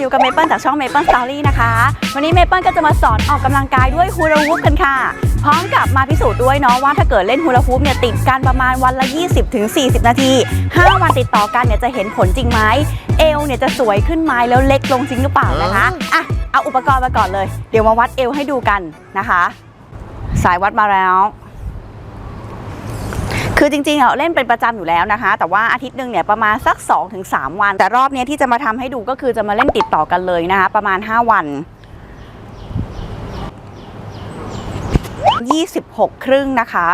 อยู่กับเมเปิลจากช่อง Maple Story นะคะ วันนี้เมเปิลก็จะมาสอนออกกำลังกายด้วยฮูลาฮูปกันค่ะ พร้อมกับมาพิสูจน์ด้วยเนาะว่าถ้าเกิดเล่นฮูลาฮูปเนี่ยติดกันประมาณวันละ 20-40 นาที 5 วันติดต่อกันเนี่ยจะเห็นผลจริงไหมเอวเนี่ยจะสวยขึ้นไหมแล้วเล็กลงจริงหรือเปล่านะคะอะเอาอุปกรณ์มาก่อนเลย เดี๋ยวมาวัดเอวให้ดูกันนะคะ สายวัดมาแล้ว คือจริงๆเราเล่นเป็นประจำอยู่แล้วนะคะ แต่ว่าอาทิตย์หนึ่งเนี่ยประมาณสัก 2-3 วัน แต่รอบนี้ที่จะมาทำให้ดูก็คือจะมาเล่นติดต่อกันเลยนะคะ ประมาณ 5 วัน 26 ครึ่งนะคะ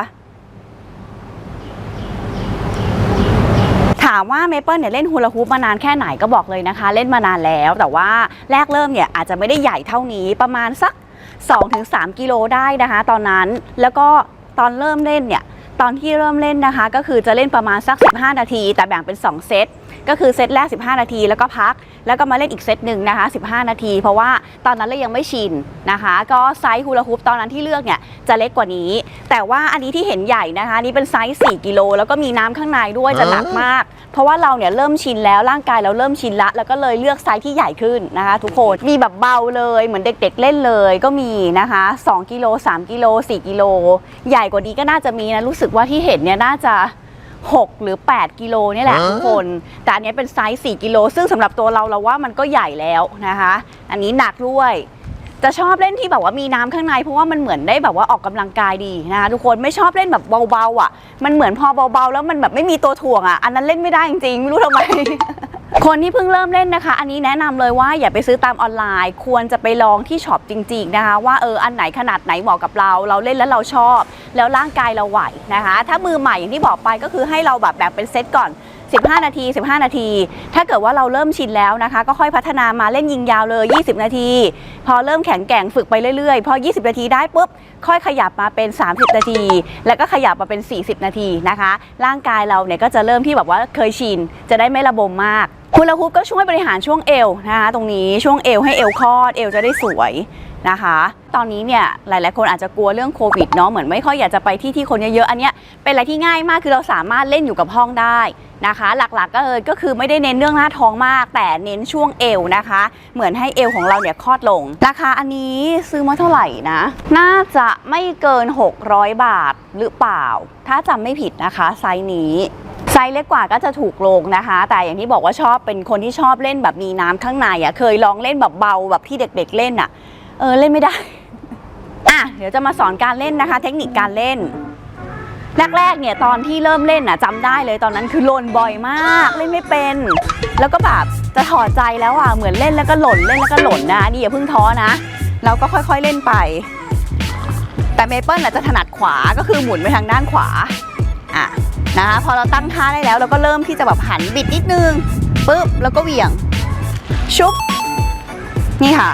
ถามว่าเมเปิลเนี่ยเล่นฮูลาฮูปมานานแค่ไหนก็บอกเลยนะคะ เล่นมานานแล้ว แต่ว่าแรกเริ่มเนี่ยอาจจะไม่ได้ใหญ่เท่านี้ประมาณสัก 2-3 กิโลได้นะคะ ตอนนั้นแล้วก็ตอนเริ่มเล่นเนี่ย ตอนที่เริ่มเล่นนะคะ ก็คือจะเล่นประมาณสัก 15 นาที แต่แบ่งเป็น 2 เซตก็คือเซตแรก 15 นาที แล้วก็พัก แล้วก็มาเล่นอีกเซตหนึ่งนะคะ 15 นาที เพราะว่าตอนนั้นเรายังไม่ชินนะคะ ก็ไซส์ฮูลาฮูปตอนนั้นที่เลือกเนี่ยจะเล็กกว่านี้ แต่ว่าอันนี้ที่เห็นใหญ่นะคะอันนี่เป็นไซส์ 4 กิโล แล้วก็มีน้ำข้างในด้วยจะหนักมาก เพราะว่าเราเนี่ยเริ่มชินแล้วร่างกายเราเริ่มชินละ แล้วก็เลยเลือกไซส์ที่ใหญ่ขึ้นนะคะ ทุกคน มีแบบเบาเลยเหมือนเด็ก ๆ เล่นเลยก็มีนะคะ 2 กิโล 3 กิโล 4 กิโล ใหญ่กว่านี้ก็น่าจะมีนะรู้สึกว่าที่เห็นเนี่ยน่าจะ 6 หรือ 8 กิโลนี่แหละทุกคน แต่อันนี้เป็นไซส์4กิโล ซึ่งสำหรับตัวเราเราว่ามันก็ใหญ่แล้วนะคะ อันนี้หนักด้วยจะชอบเล่นที่แบบว่ามีน้ำข้างในเพราะว่ามันเหมือนได้แบบว่าออกกำลังกายดีนะคะทุกคนไม่ชอบเล่นแบบเบาๆอะ มันเหมือนพอเบาๆ แล้วมันแบบไม่มีตัวถ่วงอะอันนั้นเล่นไม่ได้จริงๆไม่รู้ทำไมคนที่เพิ่งเริ่มเล่นนะคะ อันนี้แนะนำเลยว่าอย่าไปซื้อตามออนไลน์ ควรจะไปลองที่ช็อปจริง ๆนะคะ ว่าเอออันไหนขนาดไหนเหมาะกับเรา เราเล่นแล้วเราชอบ แล้วร่างกายเราไหวนะคะ ถ้ามือใหม่อย่างที่บอกไปก็คือให้เราแบบแบ่งเป็นเซตก่อน 15 นาที 15 นาที ถ้าเกิดว่าเราเริ่มชินแล้วนะคะ ก็ค่อยพัฒนามาเล่นยิงยาวเลย 20 นาที พอเริ่มแข็งแกร่งฝึกไปเรื่อยๆ พอ 20 นาทีได้ปุ๊บ ค่อยขยับมาเป็น 30 นาที แล้วก็ขยับมาเป็น 40 นาทีนะคะ ร่างกายเราเนี่ยก็จะเริ่มที่แบบว่าเคยชิน จะได้ไม่ระบมมาก ฮูลาฮูปก็ช่วยบริหารช่วงเอวนะคะตรงนี้ช่วงเอวให้เอวคลอดเอวจะได้สวยนะคะ ตอนนี้เนี่ยหลาย ๆ คนอาจจะกลัวเรื่องโควิดเนาะเหมือนไม่ค่อยอยากจะไปที่ที่คนเยอะ ๆ อันเนี้ยเป็นอะไรที่ง่ายมากคือเราสามารถเล่นอยู่กับห้องได้นะคะ หลัก ๆ ก็เลยก็คือไม่ได้เน้นเรื่องหน้าท้องมาก แต่เน้นช่วงเอวนะคะ เหมือนให้เอวของเราเนี่ยคลอดลง ราคาอันนี้ซื้อมาเท่าไหร่นะ น่าจะไม่เกิน 600 บาทหรือเปล่า ถ้าจำไม่ผิดนะคะไซส์นี้ ซส์เล็กกว่าก็จะถูกลงนะคะ แต่อย่างที่บอกว่าชอบเป็นคนที่ชอบเล่นแบบมีน้ำข้างในอะเคยลองเล่นแบบเบาแบบที่เด็ก ๆ เล่นอะ เออเล่นไม่ได้อะเดี๋ยวจะมาสอนการเล่นนะคะ เทคนิคการเล่นแรกๆเนี่ยตอนที่เริ่มเล่นอะจำได้เลยตอนนั้นคือหล่นบ่อยมากเล่นไม่เป็น แล้วก็แบบจะถอดใจแล้วอะเหมือนเล่นแล้วก็หล่นเล่นแล้วก็หล่นนะนี่อย่าเพิ่งท้อนะ เราก็ค่อยๆเล่นไป แต่เมเปิลน่ะจะถนัดขวาก็คือหมุนไปทางด้านขวาอะ นะคะพอเราตั้งท่าได้แล้วเราก็เริ่มที่จะแบบหันบิดนิดนึงปุ๊บแล้วก็เหวี่ยง ชุบ นี่ค่ะ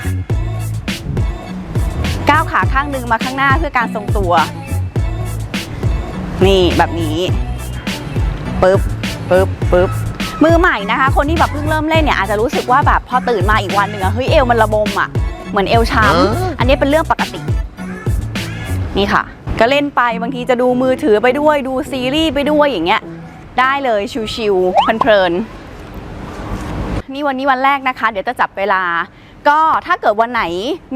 ก้าวขาข้างหนึ่งมาข้างหน้าเพื่อการทรงตัว นี่แบบนี้ปึ๊บปึ๊บปึ๊บมือใหม่นะคะ คนที่แบบเพิ่งเริ่มเล่นเนี่ยอาจจะรู้สึกว่าแบบพอตื่นมาอีกวันหนึ่งอะเฮ้ยเอวมันระบมอะเหมือนเอวช้ำอันนี้เป็นเรื่องปกติ นี่ค่ะ ก็เล่นไปบางทีจะดูมือถือไปด้วยดูซีรีส์ไปด้วยอย่างเงี้ยได้เลยชิวๆเพลินๆนี่วันนี้วันแรกนะคะ เดี๋ยวจะจับเวลา ก็ถ้าเกิดวันไหน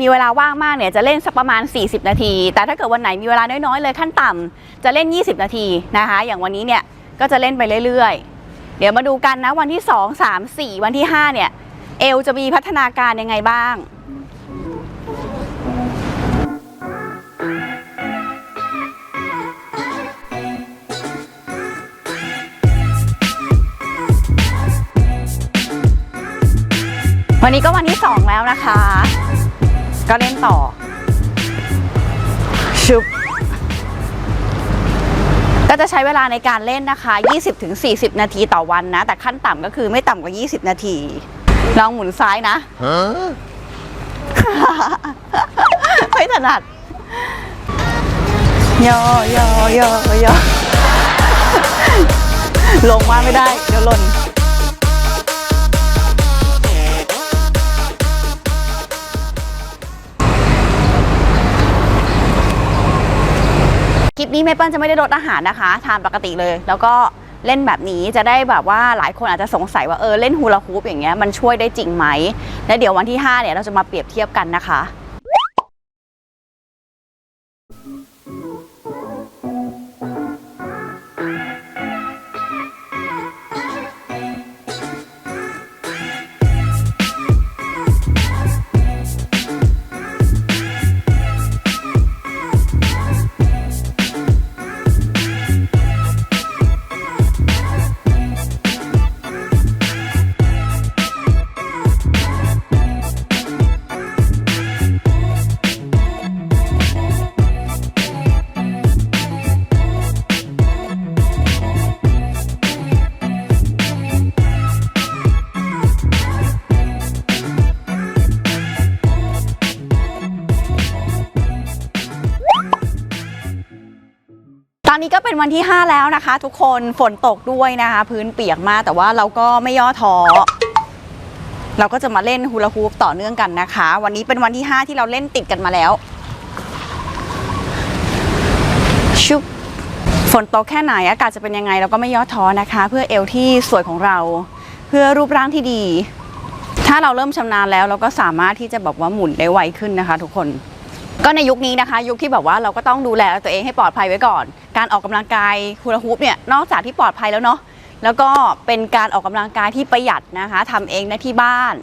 มีเวลาว่างมากเนี่ยจะเล่นสักประมาณ 40 นาที แต่ถ้าเกิดวันไหนมีเวลาน้อยๆเลยขั้นต่ำจะเล่น 20 นาทีนะคะ อย่างวันนี้เนี่ยก็จะเล่นไปเรื่อยๆ เดี๋ยวมาดูกันนะวันที่ 2 3 4 วันที่ 5 เนี่ยเอลจะมีพัฒนาการยังไงบ้าง วันนี้ก็วันที่ 2 แล้วนะคะ ก็เล่นต่อ ชุบ ก็จะใช้เวลาในการเล่นนะคะ 20-40 นาทีต่อวันนะ แต่ขั้นต่ำก็คือไม่ต่ำกว่า 20 นาที ลองหมุนซ้ายนะ ไม่ถนัดย่อย่อย่อย่อลงมาไม่ได้ เดี๋ยวหล่น คลิปนี้เมเปิลจะไม่ได้ลดอาหารนะคะทานปกติเลย แล้วก็เล่นแบบนี้จะได้แบบว่าหลายคนอาจจะสงสัยว่าเออเล่นฮูลาฮูปอย่างเงี้ยมันช่วยได้จริงไหมและเดี๋ยววันที่ 5เนี่ยเราจะมาเปรียบเทียบกันนะคะ วันที่ 5 แล้วนะคะ ทุกคนฝนตกด้วยนะคะ พื้นเปียกมากแต่ว่าเราก็ไม่ย่อท้อเราก็จะมาเล่นฮูลาฮูปต่อเนื่องกันนะคะ วันนี้เป็นวันที่ 5 ที่เราเล่นติดกันมาแล้ว ชุบฝนตกแค่ไหนอากาศจะเป็นยังไงเราก็ไม่ย่อท้อนะคะ เพื่อเอวที่สวยของเรา เพื่อรูปร่างที่ดี ถ้าเราเริ่มชำนาญแล้ว เราก็สามารถที่จะบอกว่าหมุนได้ไวขึ้นนะคะ ทุกคน ก็ในยุคนี้นะคะ ยุคที่แบบว่าเราก็ต้องดูแลตัวเองให้ปลอดภัยไว้ก่อน การออกกำลังกายฮูลาฮูปเนี่ยนอกจากที่ปลอดภัยแล้วเนาะแล้วก็เป็นการออกกำลังกายที่ประหยัดนะคะทำเองได้ที่บ้าน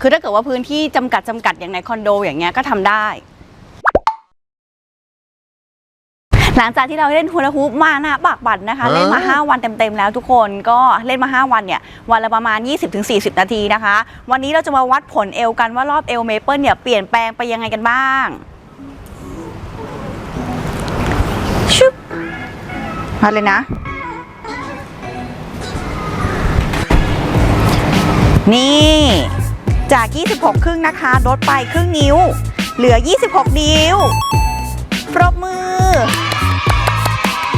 คือถ้าเกิดว่าพื้นที่จำกัดจำกัดอย่างในคอนโดอย่างเงี้ยก็ทำได้ หลังจากที่เราเล่นฮูลาฮูปมาหน้าปากบั่นนะคะ เล่นมา 5 วันเต็มๆแล้วทุกคนก็เล่นมา 5 วันเนี่ยวันละประมาณ 20-40 นาทีนะคะ วันนี้เราจะมาวัดผลเอวกันว่ารอบเอวเมเปิลเนี่ยเปลี่ยนแปลงไปยังไงกันบ้างชุบมาเลยนะ นี่ จาก 26 ครึ่งนะคะลดไปครึ่งนิ้ว เหลือ 26 นิ้ว ปรบมือ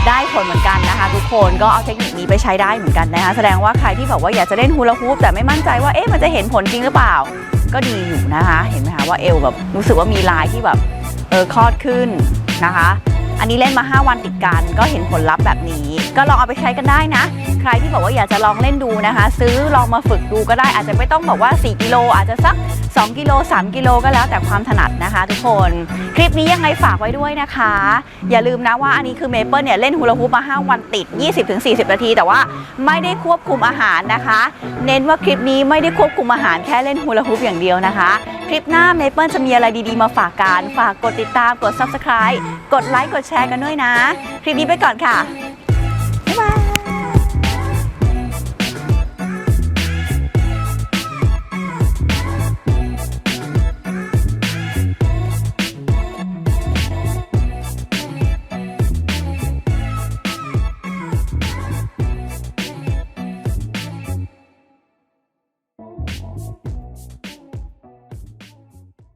ได้ผลเหมือนกันนะคะ ทุกคนก็เอาเทคนิคนี้ไปใช้ได้เหมือนกันนะคะ แสดงว่าใครที่แบบว่าอยากจะเล่นฮูลาฮูปแต่ไม่มั่นใจว่าเอ๊ะมันจะเห็นผลจริงหรือเปล่า ก็ดีอยู่นะคะ เห็นไหมคะว่าเอวแบบรู้สึกว่ามีลายที่แบบเออคลอดขึ้นนะคะ อันนี้เล่นมา 5 วันติดกัน ก็เห็นผลลัพธ์แบบนี้ ก็ลองเอาไปใช้กันได้นะ ใครที่บอกว่าอยากจะลองเล่นดูนะคะ ซื้อลองมาฝึกดูก็ได้อาจจะไม่ต้องบอกว่า 4 กิโลอาจจะสัก 2กิโล3กิโลก็แล้วแต่ความถนัดนะคะ ทุกคน คลิปนี้ยังไงฝากไว้ด้วยนะคะ อย่าลืมนะว่าอันนี้คือเมเปิลเนี่ยเล่นฮูลาฮูปมา 5 วันติด 20-40 นาที แต่ว่าไม่ได้ควบคุมอาหารนะคะ เน้นว่าคลิปนี้ไม่ได้ควบคุมอาหารแค่เล่นฮูลาฮูปอย่างเดียวนะคะ คลิปหน้าเมเปิลจะมีอะไรดีๆมาฝากกันฝากกดติดตามกด subscribe กดไลค์กดแชร์กันด้วยนะ คลิปนี้ไปก่อนค่ะบ๊ายบาย